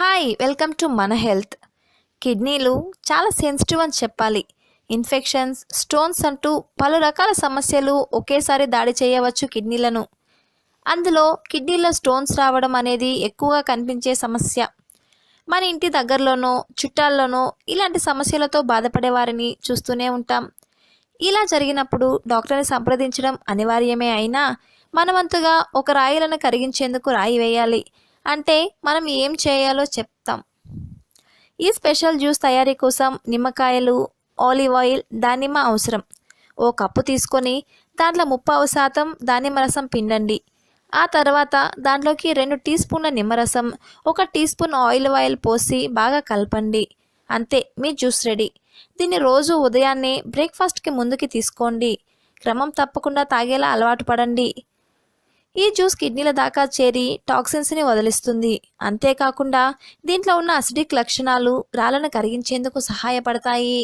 Hi welcome to మన health. కిడ్నీలు చాలా సెన్సిటివ్ అని చెప్పాలి. ఇన్ఫెక్షన్స్ స్టోన్స్ అంటూ పలు రకాల సమస్యలు ఒకేసారి దాడి చేయవచ్చు కిడ్నీలను. అందులో కిడ్నీలో స్టోన్స్ రావడం అనేది ఎక్కువగా కనిపించే సమస్య. మన ఇంటి దగ్గరలోనో చుట్టాల్లోనో ఇలాంటి సమస్యలతో బాధపడే వారిని చూస్తూనే ఉంటాం. ఇలా జరిగినప్పుడు డాక్టర్ని సంప్రదించడం అనివార్యమే అయినా మనవంతుగా ఒక రాయిలను కరిగించేందుకు రాయి వేయాలి. అంటే మనం ఏం చేయాలో చెప్తాం. ఈ స్పెషల్ జ్యూస్ తయారీ కోసం నిమ్మకాయలు ఆలివ్ ఆయిల్ దానిమ్మ అవసరం. ఓ కప్పు తీసుకొని దాంట్లో ముప్పావు శాతం దానిమ్మ రసం పిండండి. ఆ తర్వాత దాంట్లోకి రెండు టీ స్పూన్ల నిమ్మరసం ఒక టీ స్పూన్ ఆయిల్ ఆయిల్ పోసి బాగా కలపండి. అంతే మీ జ్యూస్ రెడీ. దీన్ని రోజు ఉదయాన్నే బ్రేక్ఫాస్ట్కి ముందుకి తీసుకోండి. క్రమం తప్పకుండా తాగేలా అలవాటు పడండి. ఈ జ్యూస్ కిడ్నీల దాకా చేరి టాక్సిన్స్ని వదిలిస్తుంది. అంతేకాకుండా దీంట్లో ఉన్న అసిడిక్ లక్షణాలు రాళ్ళను కరిగించేందుకు సహాయపడతాయి.